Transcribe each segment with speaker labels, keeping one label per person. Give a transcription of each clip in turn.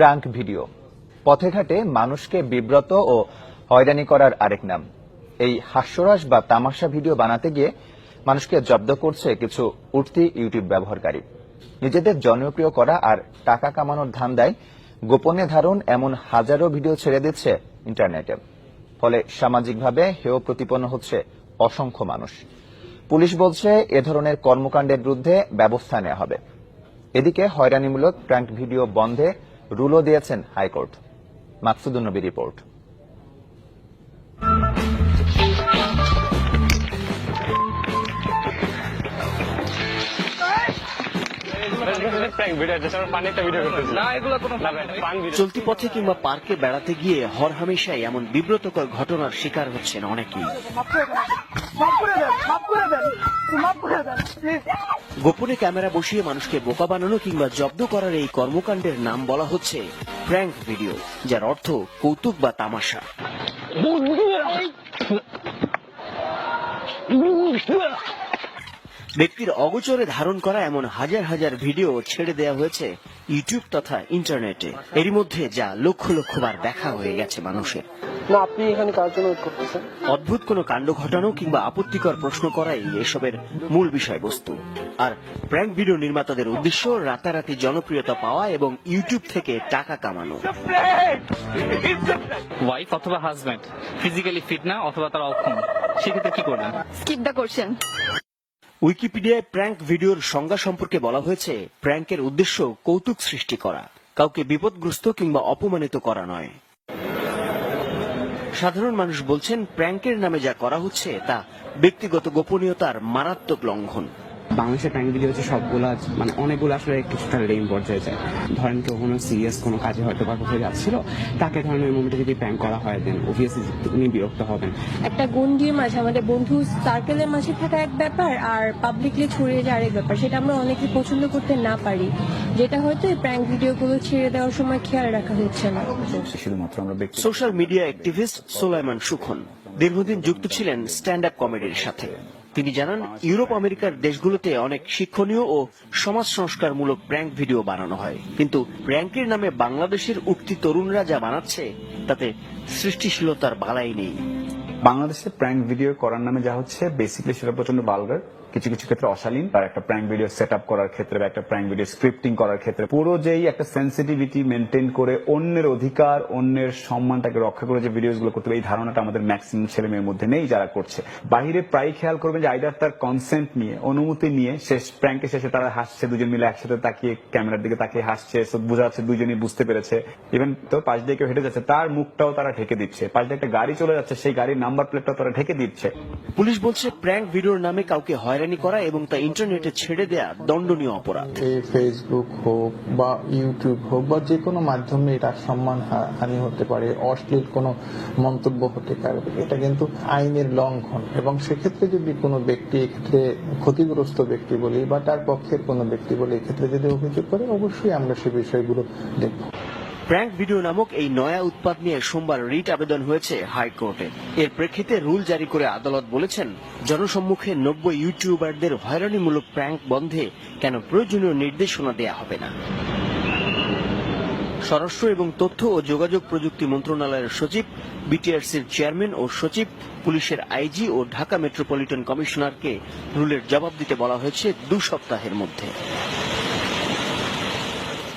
Speaker 1: Prank video. পথে ঘাটে মানুষকে বিব্রত ও হয়রানি করার আরেক নাম। এই হাস্যরস বা তামাশা ভিডিও বানাতে গিয়ে মানুষকে জব্দ করছে কিছু উঠতি ইউটিউব ব্যবহারকারী। নিজেদের জনপ্রিয় করা আর টাকা কামানোর ধান্দায় গোপনে ধারণ এমন হাজারো ভিডিও ছেড়ে দিচ্ছে ইন্টারনেটে। ফলে সামাজিকভাবে হেয় প্রতিপন্ন হচ্ছে অসংখ্য মানুষ। পুলিশ বলছে এ ধরনের কর্মকাণ্ডের বিরুদ্ধে ব্যবস্থা নেওয়া হবে। এদিকে হয়রানিমূলক প্র্যাঙ্ক ভিডিও বন্ধে রুলও দিয়েছেন হাইকোর্ট মাকসুদুন নবী রিপোর্ট।
Speaker 2: চলতি পথে কিংবা পার্কে বেড়াতে গিয়ে হরহামেশাই এমন বিব্রতকর ঘটনার শিকার হচ্ছেন অনেকেই। গোপনে ক্যামেরা বসিয়ে মানুষকে বোকা বানানো কিংবা জব্দ করার এই কর্মকাণ্ডের নাম বলা হচ্ছে প্র্যাঙ্ক ভিডিও যার অর্থ কৌতুক বা তামাশা। ব্যক্তির অগোচরে ধারণ করা এমন হাজার হাজার ভিডিও ছেড়ে দেওয়া হয়েছে ইউটিউব তথা ইন্টারনেটে এরই মধ্যে যা লক্ষ লক্ষ বার দেখা হয়ে গেছে মানুষের।
Speaker 3: না আপনি এখানে কার জন্য ওয়েট করতেছেন
Speaker 2: অদ্ভুত কোনো কাণ্ড ঘটানো কিংবা আপত্তিকর প্রশ্ন করাই এসবের মূল বিষয়বস্তু। আর প্র্যাঙ্ক ভিডিও নির্মাতাদের উদ্দেশ্য রাতারাতি জনপ্রিয়তা পাওয়া এবং ইউটিউব থেকে টাকা কামানো।
Speaker 4: ওয়াইফ অথবা হাজব্যান্ড ফিজিক্যালি ফিট না অথবা তারা অক্ষম সেক্ষেত্রে কি করবেন?
Speaker 5: স্কিপ দ্য কোশ্চেন
Speaker 2: উইকিপিডিয়ায় প্র্যাঙ্ক ভিডিওর সংজ্ঞা সম্পর্কে বলা হয়েছে প্র্যাঙ্কের উদ্দেশ্য কৌতুক সৃষ্টি করা কাউকে বিপদগ্রস্ত কিংবা অপমানিত করা নয়। সাধারণ মানুষ বলছেন প্র্যাঙ্কের নামে যা করা হচ্ছে তা ব্যক্তিগত গোপনীয়তার মারাত্মক লঙ্ঘন।
Speaker 6: বাংলাদেশের ভিডিও হচ্ছে সবগুলা মানে অনেকগুলো আসলে কিছুটা লেম পর্যায়ে যায়। ধরেন কেউ কোনো সিরিয়াস কোনো কাজে হয়তো বা কোথাও যাচ্ছিল তাকে ধরেন ওই মুভিটা যদি প্র্যাঙ্ক করা হয় দেন অবভিয়াসলি উনি বিরক্ত হবেন।
Speaker 7: একটা গণ্ডির মাঝে আমাদের বন্ধু সার্কেলের মাঝে থাকা এক ব্যাপার আর পাবলিকলি ছড়িয়ে যাওয়ার এক ব্যাপার সেটা আমরা অনেকে পছন্দ করতে না পারি। যেটা হয়তো এই প্র্যাঙ্ক ভিডিওগুলো ছেড়ে দেওয়ার সময় খেয়াল রাখা হচ্ছে না।
Speaker 1: শুধুমাত্র আমরা
Speaker 2: social media activist Solaiman Sukhan দীর্ঘদিন যুক্ত ছিলেন স্ট্যান্ড আপ কমেডির সাথে। তিনি জানান, ইউরোপ, আমেরিকার দেশগুলোতে অনেক শিক্ষণীয় ও সমাজ সংস্কারমূলক প্র্যাঙ্ক ভিডিও বানানো হয়। কিন্তু প্র্যাঙ্কের নামে বাংলাদেশের উঠতি তরুণরা যা বানাচ্ছে, তাতে সৃষ্টিশীলতার বালাই নেই।
Speaker 8: বাংলাদেশে প্র্যাঙ্ক ভিডিও করার নামে যা হচ্ছে বেসিক্যালি সেটা প্রচণ্ড বালগার কিছু কিছু ক্ষেত্রে অশালীন আর একটা প্র্যাঙ্ক ভিডিও সেট করার ক্ষেত্রে বা একটা প্র্যাঙ্ক ভিডিও স্ক্রিপ্টিং করার ক্ষেত্রে। পুরো যেই একটা সেন্সিটিভিটি মেনটেন করে অন্যের অধিকার, অন্যের সম্মানটাকে রক্ষা করে যে ভিডিওগুলো করতে হবে, এই ধারণাটা আমাদের ম্যাক্সিমাম ছেলে মেয়ের মধ্যে নেই যারা করছে। বাইরে প্রায় খেয়াল করবেন যে আইদার তার কনসেন্ট নিয়ে, অনুমতি নিয়ে শেষ প্র্যাঙ্কে শেষে তারা হাসছে, দুজন মিলে একসাথে তাকিয়ে ক্যামেরার দিকে তাকিয়ে হাসছে বোঝা যাচ্ছে দুজনই বুঝতে পেরেছে। ইভেন তো পাশ দিয়ে কেউ হেঁটে যাচ্ছে, তার মুখটাও তারা ঢেকে দিচ্ছে। পাশ দিয়ে একটা গাড়ি চলে যাচ্ছে, সেই গাড়ির নাম্বার প্লেটটাও তারা ঢেকে দিচ্ছে।
Speaker 2: পুলিশ বলছে প্র্যাঙ্ক ভিডিওর নামে কাউকে হয়রানি করা এবং তা ইন্টারনেটে ছেড়ে দেয়া দণ্ডনীয় অপরাধ।
Speaker 9: ফেসবুক হোক বা ইউটিউব হোক বা যে কোনো মাধ্যমে এটা সম্মান হানি হতে পারে, অশ্লীল কোনো মন্তব্য হতে পারে, এটা কিন্তু আইনের লঙ্ঘন। এবং সেক্ষেত্রে যদি কোনো ব্যক্তি এক্ষেত্রে ক্ষতিগ্রস্ত ব্যক্তি বলি বা তার পক্ষের কোনো ব্যক্তি বলে, এক্ষেত্রে যদি অভিযোগ করে, অবশ্যই আমরা সে বিষয়গুলো দেখব।
Speaker 2: প্র্যাঙ্ক ভিডিও নামক এই নয়া উৎপাদ নিয়ে সোমবার রিট আবেদন হয়েছে হাইকোর্টে। এর প্রেক্ষিতে রুল জারি করে আদালত বলেছেন, জনসম্মুখে নব্বই ইউটিউবারদের হয়রানিমূলক প্র্যাঙ্ক বন্ধে কেন প্রয়োজনীয় নির্দেশনা দেয়া হবে না। স্বরাষ্ট্র এবং তথ্য ও যোগাযোগ প্রযুক্তি মন্ত্রণালয়ের সচিব, বিটিআরসির চেয়ারম্যান ও সচিব, পুলিশের আইজি ও ঢাকা মেট্রোপলিটন কমিশনারকে রুলের জবাব দিতে বলা হয়েছে দু সপ্তাহের মধ্যে।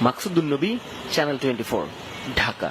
Speaker 2: মাকসুদুল নবী চ্যানেল টোয়েন্টি ঢাকা।